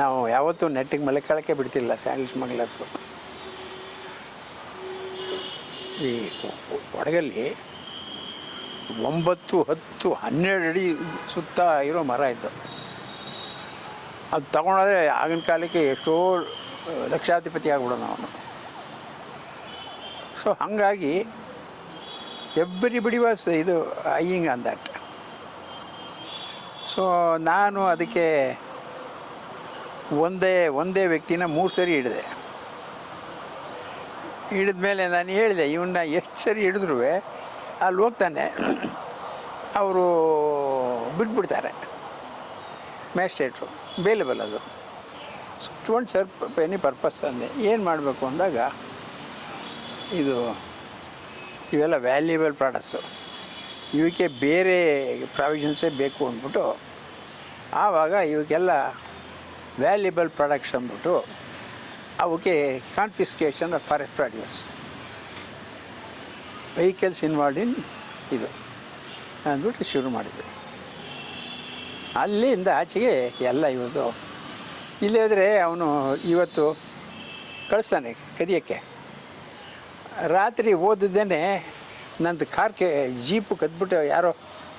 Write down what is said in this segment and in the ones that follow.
ನಾವು ಯಾವತ್ತೂ ನೆಟ್ಟಿಗೆ ಮಲ್ಕೊಳ್ಳೋಕ್ಕೆ ಬಿಡ್ತಿಲ್ಲ ಸ್ಯಾಂಡಲ್ ಸ್ಮಗ್ಲರ್ಸು. ಈ ಒಡಗಲ್ಲಿ ಒಂಬತ್ತು, ಹತ್ತು, ಹನ್ನೆರಡು ಅಡಿ ಸುತ್ತ ಇರೋ ಮರ ಇತ್ತು ಅದು ತಗೊಂಡ್ರೆ ಆಗಿನ ಕಾಲಕ್ಕೆ ಎಷ್ಟೋ ಲಕ್ಷಾಧಿಪತಿ ಆಗ್ಬಿಡೋಣ ಅವನು. ಸೊ ಹಾಗಾಗಿ ಎವ್ರಿಬಡಿ ವಾಸ್ ಇದು ಐಯಿಂಗ್ ಆನ್ ದಟ್ ಸೊ ನಾನು ಅದಕ್ಕೆ ಒಂದೇ ಒಂದೇ ವ್ಯಕ್ತಿನ ಮೂರು ಸರಿ ಹಿಡಿದೆ. ಹಿಡಿದ ಮೇಲೆ ನಾನು ಹೇಳಿದೆ ಇವನ್ನ ಎಷ್ಟು ಸರಿ ಹಿಡಿದ್ರೂ ಅಲ್ಲಿ ಹೋಗ್ತಾನೆ. ಅವರು ಬಿಟ್ಬಿಡ್ತಾರೆ. ಮ್ಯಾಜಿಸ್ಟ್ರೇಟ್ರು ಬೇಲೆಬಲ್ ಅದು. So don't sir any purpose ಅಂದೆ. ಏನು ಮಾಡಬೇಕು ಅಂದಾಗ, ಇದು, ಇವೆಲ್ಲ ವ್ಯಾಲ್ಯೂಬಲ್ ಪ್ರಾಡಕ್ಟ್ಸು ಇವಕ್ಕೆ ಬೇರೆ ಪ್ರಾವಿಷನ್ಸೇ ಬೇಕು ಅಂದ್ಬಿಟ್ಟು, ಆವಾಗ ಇವಕ್ಕೆಲ್ಲ ವ್ಯಾಲ್ಯೂಬಲ್ ಪ್ರಾಡಕ್ಟ್ಸ್ ಅಂದ್ಬಿಟ್ಟು ಅವಕ್ಕೆ confiscation of forest produce vehicles involved in ಇದು ಅಂದ್ಬಿಟ್ಟು ಶುರು ಮಾಡಿದ್ವಿ ಅಲ್ಲಿಂದ ಆಚೆಗೆ ಎಲ್ಲ ಇವತ್ತು ಇಲ್ಲೇ ಹೋದರೆ ಅವನು ಇವತ್ತು ಕಳಿಸ್ತಾನೆ ಕದಿಯೋಕ್ಕೆ. ರಾತ್ರಿ ಓದಿದ್ದೇನೆ ನಂದು ಕಾರ್ಗೆ ಜೀಪು ಕದ್ಬಿಟ್ಟು ಯಾರೋ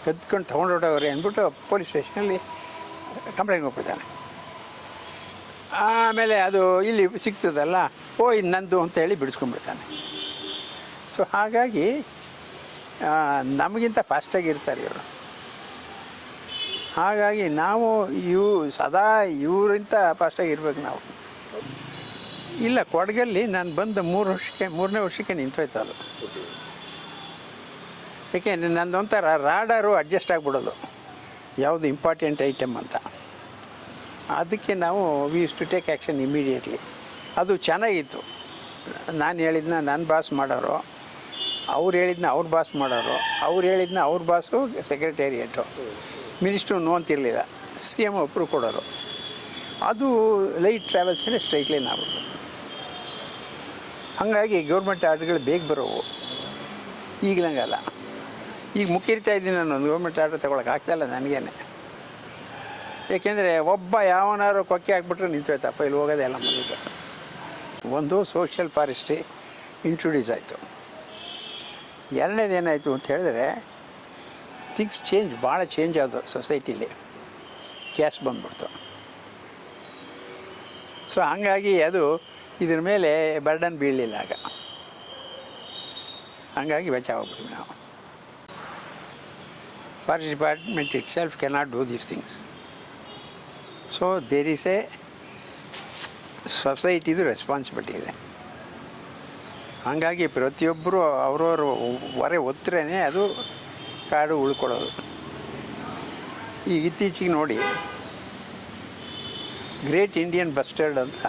ಕದ್ಕೊಂಡು ತೊಗೊಂಡೋಡವ್ರೆ ಅಂದ್ಬಿಟ್ಟು ಪೊಲೀಸ್ ಸ್ಟೇಷನಲ್ಲಿ ಕಂಪ್ಲೇಂಟ್ ಹೋಗ್ಬಿಡ್ತಾನೆ ಆಮೇಲೆ ಅದು ಇಲ್ಲಿ ಸಿಗ್ತದಲ್ಲ ಓ ಇದು ನಂದು ಅಂತ ಹೇಳಿ ಬಿಡಿಸ್ಕೊಂಡ್ಬಿಡ್ತಾನೆ. ಸೊ ಹಾಗಾಗಿ ನಮಗಿಂತ ಫಾಸ್ಟಾಗಿ ಇರ್ತಾರೆ ಇವರು. ಹಾಗಾಗಿ ನಾವು ಇವು ಸದಾ ಇವರಿಂತ ಫಾಸ್ಟಾಗಿ ಇರ್ಬೇಕು ನಾವು. ಇಲ್ಲ, ಕೊಡಗಲ್ಲಿ ನಾನು ಬಂದು ಮೂರು ವರ್ಷಕ್ಕೆ, ಮೂರನೇ ವರ್ಷಕ್ಕೆ ನಿಂತೋಯ್ತು ಅದು. ಏಕೆಂದರೆ ನಂದು ಒಂಥರ ರಾಡಾರು ಅಡ್ಜಸ್ಟ್ ಆಗಿಬಿಡೋದು. ಯಾವುದು ಇಂಪಾರ್ಟೆಂಟ್ ಐಟಮ್ ಅಂತ. ಅದಕ್ಕೆ ನಾವು we use to take action immediately ಅದು ಚೆನ್ನಾಗಿತ್ತು. ನಾನು ಹೇಳಿದ್ನ ನನ್ನ ಬಾಸ್ ಮಾಡೋರು, ಅವ್ರು ಹೇಳಿದ್ನ ಅವ್ರ ಬಾಸ್ ಮಾಡೋರು, ಅವ್ರು ಹೇಳಿದ್ನ ಅವ್ರ ಬಾಸು ಸೆಕ್ರೆಟೇರಿಯೇಟು ಮಿನಿಸ್ಟ್ರು ನೋ ಅಂತಿರಲಿಲ್ಲ. ಸಿ ಎಂ ಒಬ್ಬರು ಕೊಡೋರು. ಅದು ಲೈಟ್ ಟ್ರಾವೆಲ್ಸ್ ಅಂದರೆ ಸ್ಟ್ರೈಟ್ ಲೈನ್ ಆಗ್ಬಿಟ್ಟು ಹಾಗಾಗಿ ಗೌರ್ಮೆಂಟ್ ಆರ್ಡ್ರ್ಗಳು ಬೇಗ ಬರೋವು. ಈಗಲಂಗಲ್ಲ. ಈಗ ಮುಖ್ಯರಿತಾ ಇದ್ದೀನಿ ನಾನು ಒಂದು ಗೌರ್ಮೆಂಟ್ ಆರ್ಡ್ರ್ ತೊಗೊಳಕ್ಕೆ ಆಗ್ತಾಯಿಲ್ಲ ನನಗೇನೆ. ಏಕೆಂದರೆ ಒಬ್ಬ ಯಾವನಾರು ಕೊಕ್ಕೆ ಹಾಕ್ಬಿಟ್ರೆ ನಿಂತೋಯ್ತಪ್ಪ ಇಲ್ಲಿ ಹೋಗೋದೇ ಇಲ್ಲ ಮುಗಿದು ಒಂದು ಸೋಷಿಯಲ್ ಫಾರೆಸ್ಟ್ರಿ ಇಂಟ್ರೊಡ್ಯೂಸ್ ಆಯಿತು. ಎರಡನೇದು ಏನಾಯಿತು ಅಂತ ಹೇಳಿದ್ರೆ ಥಿಂಗ್ಸ್ ಚೇಂಜ್ ಭಾಳ ಚೇಂಜ್ ಆದವು ಸೊಸೈಟಿಲಿ ಕ್ಯಾಶ್ ಬಂದ್ಬಿಡ್ತು. ಸೊ ಹಂಗಾಗಿ ಅದು ಇದ್ರ ಮೇಲೆ ಬರ್ಡನ್ ಬೀಳಲಿಲ್ಲ ಆಗ. ಹಂಗಾಗಿ ಬಚಾವಾಗ್ಬಿಟ್ವಿ ನಾವು. Forest department itself cannot do these things so there is a ಸೊಸೈಟಿದು responsibility ಇದೆ. ಹಾಗಾಗಿ ಪ್ರತಿಯೊಬ್ಬರು ಅವ್ರವ್ರ ಹೊರೆ ಒತ್ತರೇ ಅದು ಕಾಡು ಉಳ್ಕೊಳ್ಳೋದು. ಈ ಇತ್ತೀಚೆಗೆ ನೋಡಿ ಗ್ರೇಟ್ ಇಂಡಿಯನ್ ಬಸ್ಟರ್ಡ್ ಅಂತ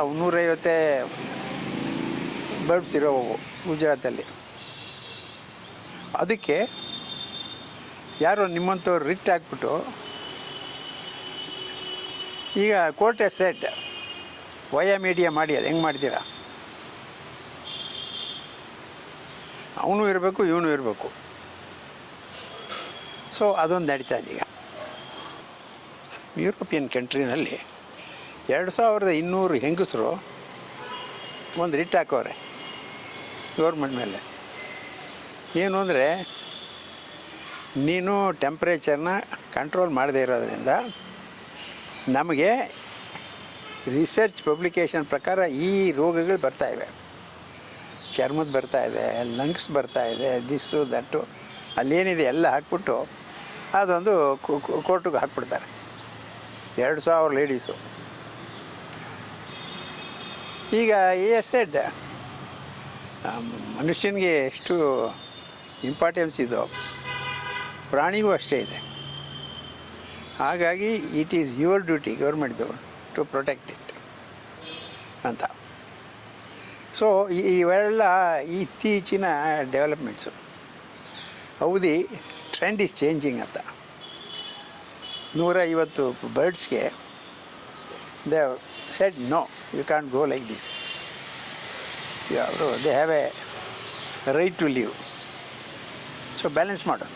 ಅವು ನೂರೈವತ್ತೇ ಬರ್ಡ್ಸ್ ಇರೋವು ಗುಜರಾತಲ್ಲಿ. ಅದಕ್ಕೆ ಯಾರೋ ನಿಮ್ಮಂಥವ್ರು ರಿಟ್ ಹಾಕ್ಬಿಟ್ಟು ಈಗ ಕೋಟೆ ಸೆಟ್ ವಯ ಮೀಡಿಯಾ ಮಾಡಿ ಅದು? ಹೆಂಗೆ ಮಾಡ್ತೀರಾ? ಅವನು ಇರಬೇಕು, ಇವನು ಇರಬೇಕು. ಸೊ ಅದೊಂದು ನಡೀತಾ ಇದೆ ಈಗ. ಯುರೋಪಿಯನ್ ಕಂಟ್ರಿನಲ್ಲಿ ಎರಡು ಸಾವಿರದ ಇನ್ನೂರು ಹೆಂಗಸರು ಒಂದು ರಿಟ್ ಹಾಕೋರೆ ಗೌರ್ಮೆಂಟ್ ಮೇಲೆ. ಏನು ಅಂದರೆ, ನೀನು ಟೆಂಪ್ರೇಚರ್ನ ಕಂಟ್ರೋಲ್ ಮಾಡದೇ ಇರೋದ್ರಿಂದ ನಮಗೆ ರಿಸರ್ಚ್ ಪಬ್ಲಿಕೇಶನ್ ಪ್ರಕಾರ ಈ ರೋಗಗಳು ಬರ್ತಾ ಇವೆ. ಚರ್ಮದ ಬರ್ತಾ ಇದೆ ಲಂಗ್ಸ್ ಬರ್ತಾ ಇದೆ ದಿಸ್ಸು ದಟ್ಟು ಅಲ್ಲೇನಿದೆ ಎಲ್ಲ ಹಾಕ್ಬಿಟ್ಟು ಅದೊಂದು ಕೋರ್ಟಿಗೆ ಹಾಕ್ಬಿಡ್ತಾರೆ. ಎರಡು ಸಾವಿರ ಲೇಡೀಸು ಈಗ ಎ ಎಡ್ ಮನುಷ್ಯನಿಗೆ ಎಷ್ಟು ಇಂಪಾರ್ಟೆನ್ಸ್ ಇದೋ, ಪ್ರಾಣಿಗೂ ಅಷ್ಟೇ ಇದೆ. ಹಾಗಾಗಿ ಇಟ್ ಈಸ್ ಯುವರ್ ಡ್ಯೂಟಿ ಗೌರ್ಮೆಂಟ್ದು ಟು ಪ್ರೊಟೆಕ್ಟ್ ಇಟ್ ಅಂತ. ಸೊ ಇವೆಲ್ಲ ಇತ್ತೀಚಿನ developments Houthi trend is changing ಅಂತ. ನೂರ ಐವತ್ತು ಬರ್ಡ್ಸ್ಗೆ they said no you can go like this ಅವರು they have a right to leave so balance ಮಾಡು.